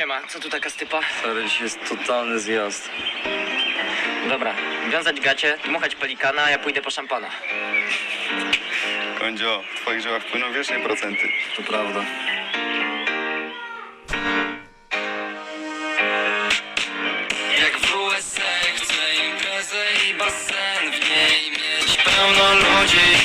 Siema, co tu taka stypa? Stary, dzisiaj jest totalny zjazd. Dobra, wiązać gacie, dmuchać pelikana, a ja pójdę po szampana. Kądzio, w twoich żyłach płyną wieczne procenty. To prawda. Jak w USA chcę imprezę i basen W niej mieć pełno ludzi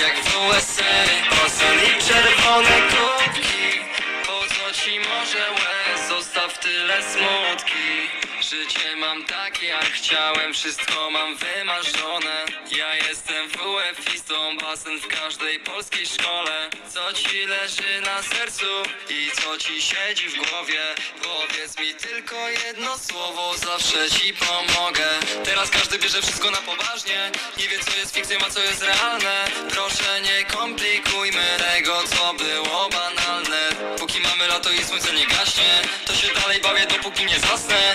Jak w USA basen i czerwone kubki po może łez? Zostaw tyle smutki Życie mam takie jak chciałem. Wszystko mam wymarzone. Ja jestem WF-istą Basen w każdej polskiej szkole. Co ci leży na sercu I co ci siedzi w głowie? Powiedz mi tylko jedno słowo Zawsze ci pomogę. Teraz każdy bierze wszystko na poważnie. Nie wie co jest fikcją, a co jest realne. Proszę nie komplikujmy tego co było banalne. Póki mamy lato i słońce nie gaśnie To się dalej bawię dopóki nie zasnę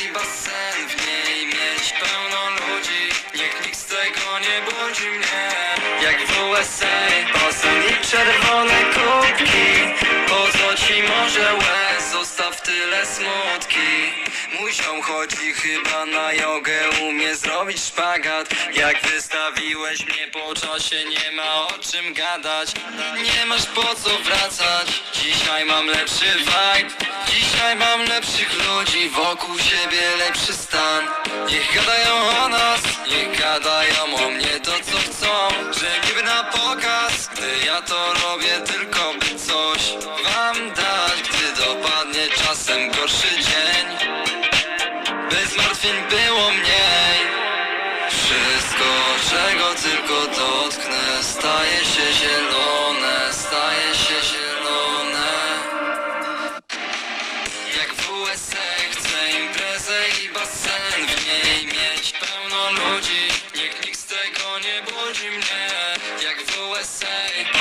i Jak w USA basen i czerwone kubki. Po co ci może łez? Zostaw tyle smutki. Mój ziom chodzi chyba na jogę. Umie zrobić szpagat. Jak wystawiłeś mnie po czasie Nie ma o czym gadać. Nie masz po co wracać. Dzisiaj mam lepszy vibe. Dzisiaj mam lepszych ludzi. Wokół siebie lepszy stan. Niech gadają o nas Niech gadają todo